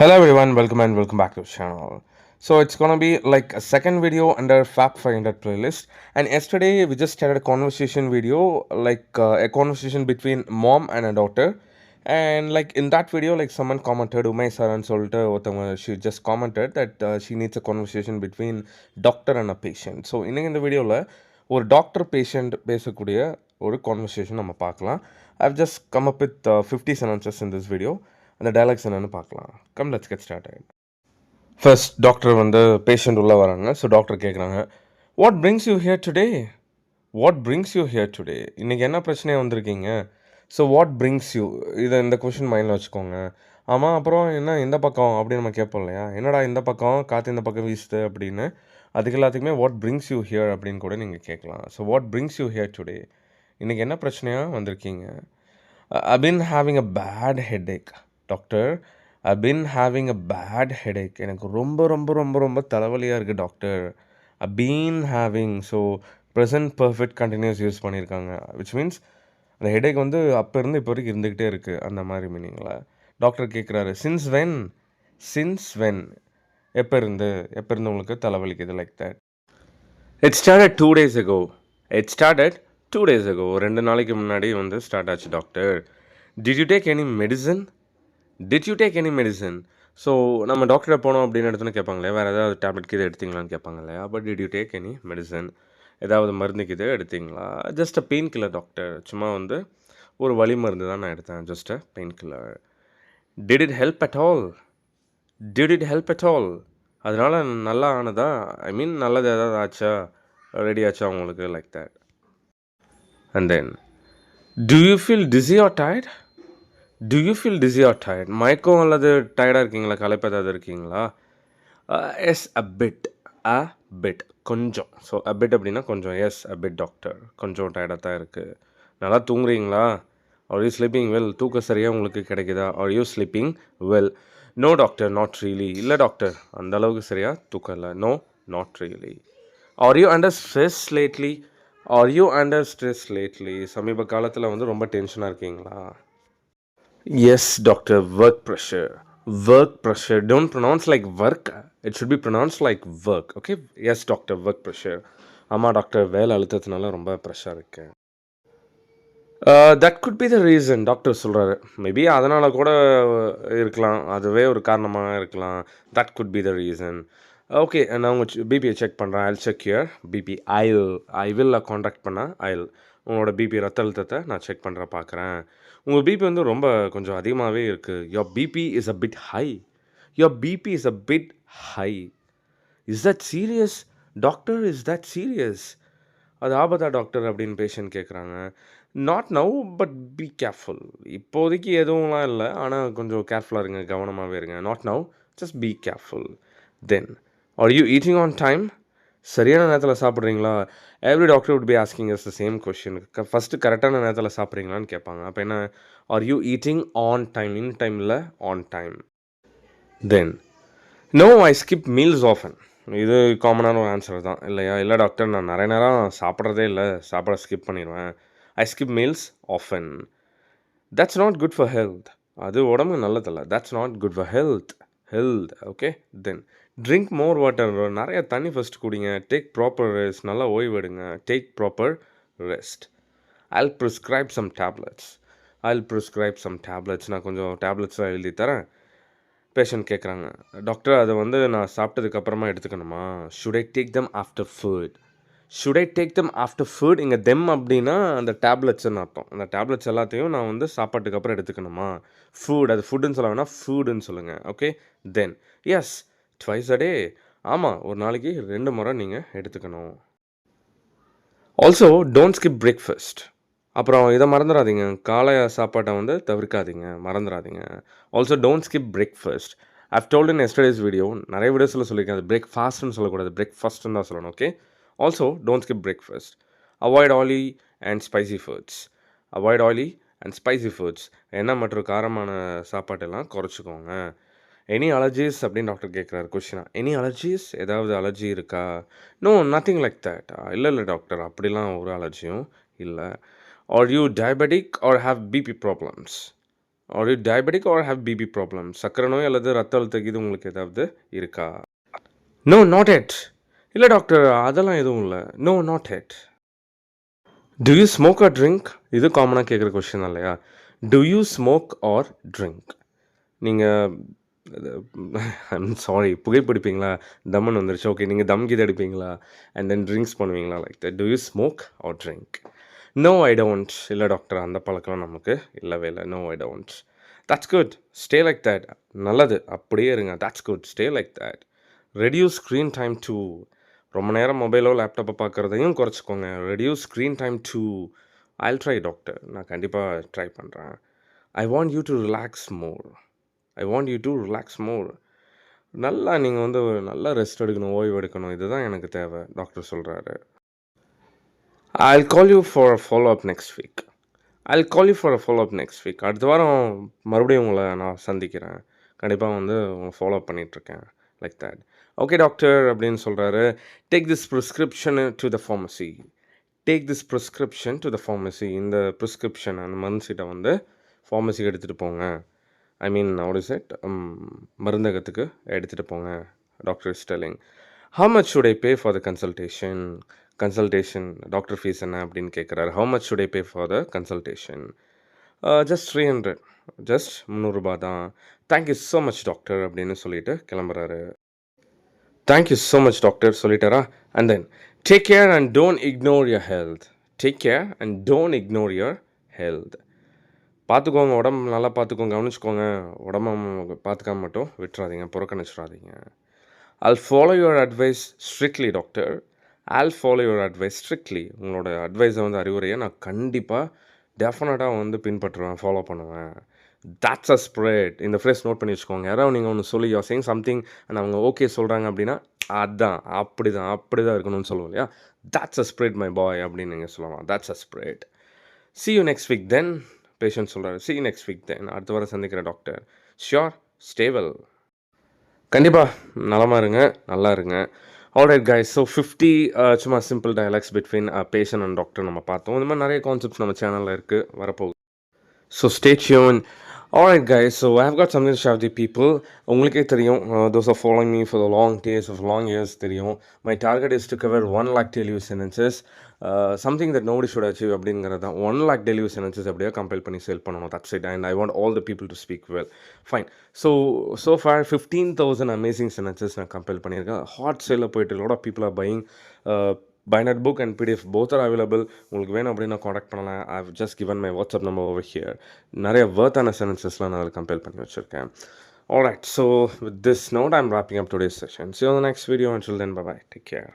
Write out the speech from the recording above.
Hello everyone, welcome and welcome back to the channel. So it's gonna be like a second video under Fab 500 playlist. And yesterday we just started a conversation video, like uh, a conversation between mom and a daughter. And like in that video, like someone commented, Umay Saran Solta, ஒருத்தவங்க she just commented that uh, she needs a conversation between doctor and a patient. So இன்னைக்கு இந்த வீடியோவில் ஒரு doctor patient பேசக்கூடிய ஒரு conversation நம்ம பார்க்கலாம் I've just come up with fifty sentences in this video அந்த டைலாக்ஸ் என்னென்னு பார்க்கலாம். கம் லெட்ஸ் கெட் ஸ்டார்ட் ஆகிடும் ஃபர்ஸ்ட் டாக்டர் வந்து பேஷண்ட் உள்ளே வராங்க. ஸோ டாக்டர் கேட்குறாங்க what brings you here today what brings you here today இன்றைக்கி என்ன பிரச்சனையாக வந்திருக்கீங்க? ஸோ வாட் பிரிங்ஸ் யூ இதை இந்த கொஷின் மைண்டில் வச்சுக்கோங்க. ஆமாம் அப்புறம் என்ன இந்த பக்கம்? அப்படின்னு நம்ம கேட்போம் இல்லையா? என்னடா இந்த பக்கம்? காற்று இந்த பக்கம் வீசுது? அப்படின்னு. அதுக்கு எல்லாத்துக்குமே வாட் பிரிங்ஸ் யூ ஹியர் அப்படின்னு கூட நீங்கள் கேட்கலாம். So what brings you here today இன்றைக்கி என்ன பிரச்சனையாக வந்திருக்கீங்க? I been having a bad headache doctor I been having a bad headache எனக்கு ரொம்ப ரொம்ப ரொம்ப ரொம்ப தலைவலியாக இருக்குது doctor I been having so present perfect continuous use பண்ணியிருக்காங்க விச் மீன்ஸ் அந்த ஹெடேக் வந்து அப்போ இருந்து இப்போ வரைக்கும் இருந்துக்கிட்டே இருக்குது அந்த மாதிரி மீனிங்கில் டாக்டர் கேட்குறாரு சின்ஸ் வென் சின்ஸ் வென் எப்போ இருந்து? எப்போ இருந்து உங்களுக்கு தலைவலிக்குது like that it started two days ago it started two days ago ரெண்டு நாளைக்கு முன்னாடி வந்து ஸ்டார்ட் ஆச்சு doctor did you take any medicine did you take any medicine so நம்ம டாக்டரை போனோம் அப்படின்னு எடுத்தோன்னு கேட்பாங்களே வேறு ஏதாவது டேப்லெட் கீது எடுத்தீங்களான்னு கேட்பாங்க இல்லையா but did you take any medicine ஏதாவது மருந்து கீது எடுத்தீங்களா? Just a painkiller doctor சும்மா வந்து ஒரு வலி மருந்து தான் நான் எடுத்தேன். Just a painkiller did it help at all did it help at all அதனால் நல்லா ஆனதா? ஐ மீன் நல்லது ஏதாவது ஆச்சா? ரெடி ஆச்சா அவங்களுக்கு like that and then do you feel dizzy or tired do you feel dizzy or tired மயக்கம் அல்லது டயர்டாக இருக்கீங்களா? களைப்பு ஏதாவது இருக்கீங்களா yes a bit a bit கொஞ்சம். ஸோ அ பிட் அப்படின்னா கொஞ்சம். எஸ் அ பிட் டாக்டர் கொஞ்சம் டயர்டாக தான் இருக்குது நல்லா தூங்குறீங்களா? ஆர் யூ ஸ்லீப்பிங் வெல் தூக்கம் சரியாக உங்களுக்கு கிடைக்குதா? Are you sleeping well no doctor not really இல்லை டாக்டர் அந்த அளவுக்கு சரியாக தூக்கம் இல்லை. No not really are you under stress lately are you under stress lately சமீப காலத்தில் வந்து ரொம்ப டென்ஷனாக இருக்கீங்களா? Yes doctor work pressure work pressure don't pronounce like work it should be pronounce like work okay yes doctor work pressure ஆமாம் doctor வேலை அழுத்தத்தினால ரொம்ப ப்ரெஷ்ஷாக இருக்கேன் that could be the reason doctor சொல்கிறாரு மேபி அதனால் கூட இருக்கலாம். அதுவே ஒரு காரணமாக இருக்கலாம். That could be the reason okay நான் உங்கள் பிபியை செக் பண்ணுறேன் I'll check your BP I'll I will contact பண்ணால் ஐல் உங்களோட பிபி ரத்த அழுத்தத்தை நான் செக் பண்ணுற பார்க்குறேன். உங்கள் பிபி வந்து ரொம்ப கொஞ்சம் அதிகமாகவே இருக்குது your BP is a bit high your BP is a bit high is that serious doctor is that serious அது ஆபத்தா டாக்டர் அப்படின்னு பேஷண்ட் கேட்குறாங்க not now but be careful இப்போதைக்கு எதுவும்லாம் இல்லை. ஆனால் கொஞ்சம் கேர்ஃபுல்லாக இருங்க. கவனமாகவே இருங்க. Not now just be careful then are you eating on time சரியான நேரத்தில் சாப்பிட்றீங்களா? Every doctor would be asking is the same question first கரெக்டான நேரத்தில் சாப்பிட்றீங்களான்னு கேட்பாங்க. அப்போ என்ன? Are you eating on time in டைமில் on time then no I skip meals often இது காமனான ஒரு ஆன்சர் தான். இல்லையா? இல்லை டாக்டர் நான் நிறைய நேரம் சாப்பிட்றதே இல்லை. சாப்பிட ஸ்கிப் பண்ணிடுவேன் I skip meals often that's not good for health அது உடம்பு நல்லதில்லை. That's not good for health health okay then drink more water நிறைய தண்ணி ஃபஸ்ட் குடிங்க. டேக் ப்ராப்பர் ரெஸ்ட் நல்லா ஓய்வு எடுங்க. Take proper rest I prescribe some tablets I prescribe some tablets நான் கொஞ்சம் டேப்லெட்ஸ்லாம் எழுதி தரேன். பேஷண்ட் கேட்குறாங்க டாக்டர் அதை வந்து நான் சாப்பிட்டதுக்கப்புறமா எடுத்துக்கணுமா? Should I take them after food should I take them after food இங்கே தெம் அப்படின்னா அந்த டேப்லெட்ஸ்னு அர்த்தம். அந்த டேப்லெட்ஸ் எல்லாத்தையும் நான் வந்து சாப்பாட்டுக்கு அப்புறம் எடுத்துக்கணுமா? ஃபுட் அது ஃபுட்டுன்னு சொல்ல ஃபுட்டுன்னு சொல்லுங்கள் okay then yes twice a day ஆமாம் ஒரு நாளைக்கு ரெண்டு முறை நீங்கள் எடுத்துக்கணும். ஆல்சோ டோன்ட் ஸ்கிப் பிரேக்ஃபாஸ்ட் அப்புறம் இதை மறந்துடாதீங்க காலை சாப்பாட்டை வந்து தவிர்க்காதீங்க. மறந்துடாதீங்க also don't skip breakfast I've told in yesterday's video நிறைய வீடியோஸில் சொல்லியிருக்கேன். அது பிரேக்ஃபாஸ்ட்னு சொல்லக்கூடாது. பிரேக்ஃபாஸ்ட்னு தான் சொல்லணும். Okay also don't skip breakfast avoid oily and spicy foods avoid oily and spicy foods எண்ணெய் மற்றும் காரமான சாப்பாட்டெல்லாம் குறைச்சிக்கோங்க. எனி அலர்ஜிஸ் அப்படின்னு டாக்டர் கேட்குறாரு கொஷினா எனி அலர்ஜிஸ் ஏதாவது அலர்ஜி இருக்கா? நோ நத்திங் லைக் தட் இல்லை இல்லை டாக்டர் அப்படிலாம் ஒரு அலர்ஜியும் இல்லை. Are you diabetic or have BP problems are you diabetic or have BP problems சக்கரை நோய் அல்லது ரத்த அழுத்த இது உங்களுக்கு ஏதாவது இருக்கா? நோ நாட் எட் இல்லை டாக்டர் அதெல்லாம் எதுவும் இல்லை. No not head do you smoke or drink இது காமனாக கேட்குற கொஷின் இல்லையா? Do you smoke or drink நீங்கள் சாரி புகைப்பிடிப்பீங்களா தம்மன் வந்துருச்சு. ஓகே நீங்கள் தம் கீது அடிப்பீங்களா? அண்ட் தென் ட்ரிங்க்ஸ் பண்ணுவீங்களா? Like the do you smoke or drink no I don't இல்லை டாக்டர் அந்த பழக்கம் நமக்கு இல்லவே இல்லை. No I don't that's good stay like that நல்லது. அப்படியே இருங்க. That's good stay like that reduce screen time too ரொம்ப நேரம் மொபைலோ லேப்டாப்பை பார்க்குறதையும் குறைச்சிக்கோங்க. Reduce screen time too I'll try doctor நான் கண்டிப்பாக ட்ரை பண்ணுறேன் I want you to relax more I want you to relax more நல்லா நீங்கள் வந்து நல்லா ரெஸ்ட் எடுக்கணும் ஓய்வு எடுக்கணும். இதுதான் எனக்கு தேவை டாக்டர் சொல்கிறாரு I'll call you for follow up next week I'll call you for follow up next week அடுத்த வாரம் மறுபடியும் உங்களை நான் சந்திக்கிறேன். கண்டிப்பாக வந்து உங்களை ஃபாலோ பண்ணிகிட்ருக்கேன் லைக் தேட் ஓகே டாக்டர் அப்படின்னு சொல்கிறாரு take this prescription to the pharmacy take this prescription to the pharmacy இந்த ப்ரிஸ்கிரிப்ஷன் அந்த மருந்துகிட்ட வந்து ஃபார்மசிக்கு எடுத்துகிட்டு போங்க. ஐ மீன் ஒரு செட் மருந்தகத்துக்கு எடுத்துகிட்டு போங்க doctor is telling how much should I pay for the consultation consultation doctor fees என்ன? அப்படின்னு கேட்குறாரு how much should I pay for the consultation just three hundred just முந்நூறுரூபா தான். Thank you so much doctor அப்படின்னு சொல்லிட்டு கிளம்புறாரு. Thank you so much doctor சொல்லிட்டாரா and then take care and don't ignore your health take care and don't ignore your health பார்த்துக்கோங்க உடம்பு நல்லா பார்த்துக்கோங்க கவனிச்சுக்கோங்க. உடம்ப பார்த்துக்காம மட்டும் விட்டுறாதீங்க புறக்கணிச்சிடாதீங்க. I'll follow your advice strictly doctor I'll follow your advice strictly உங்களோட அட்வைஸை வந்து அறிவுரையை நான் கண்டிப்பாக டெஃபினட்டாக வந்து பின்பற்றுவேன் ஃபாலோ பண்ணுவேன். தட்ஸ் அ ஸ்ப்ரெட் இந்த ஃப்ரெஸ் நோட் பண்ணி வச்சுக்கோங்க. யாராவது நீங்கள் ஒன்று சொல்லி யோ சேங் சம்திங் அண்ட் அவங்க ஓகே சொல்கிறாங்க அப்படின்னா அதான் அப்படி தான் அப்படி தான் இருக்கணும்னு சொல்லுவோம் இல்லையா? That's a spread my boy அப்படின்னு நீங்கள் சொல்லலாம். That's a spread see you next week then patient சொல்கிறாரு சி நெக்ஸ்ட் வீக் தென் அடுத்த வாரம் சந்திக்கிற டாக்டர் ஷியோர் ஸ்டேவல் கண்டிப்பாக நலமாக இருங்க நல்லா இருங்க. ஆல்ரைட் கைஸ் ஸோ ஃபிஃப்டி சும்மா simple dialogues between patient and doctor நம்ம பார்த்தோம். இந்த மாதிரி நிறைய கான்செப்ட்ஸ் நம்ம சேனலில் இருக்குது வரப்போகுது. So stay alright guys so I have got something share the people உங்களுக்கே தெரியும் those are following me for the long days of long years தெரியும். My target is to cover one lakh daily use sentences something that nobody should achieve அப்படிங்கிறது தான் one lakh daily use sentences அப்படியே compare பண்ணி sale பண்ணணும். That's it and I want all the people to speak well fine so so for fifteen thousand amazing sentences நான் compare பண்ணியிருக்கேன். Hot சேலில் போயிட்டு lot of people are buying binded book and PDF both are available உங்களுக்கு வேணும் அப்படின்னு contact பண்ணலாம் I just given my WhatsApp number over here நிறைய வேர்த்தான சென்டென்சஸ்லாம் நான் அதில் கம்பேர் பண்ணி வச்சுருக்கேன் Alright, so with this note, I'm wrapping up today's session. See you on the next video. Until then, bye bye. Take care.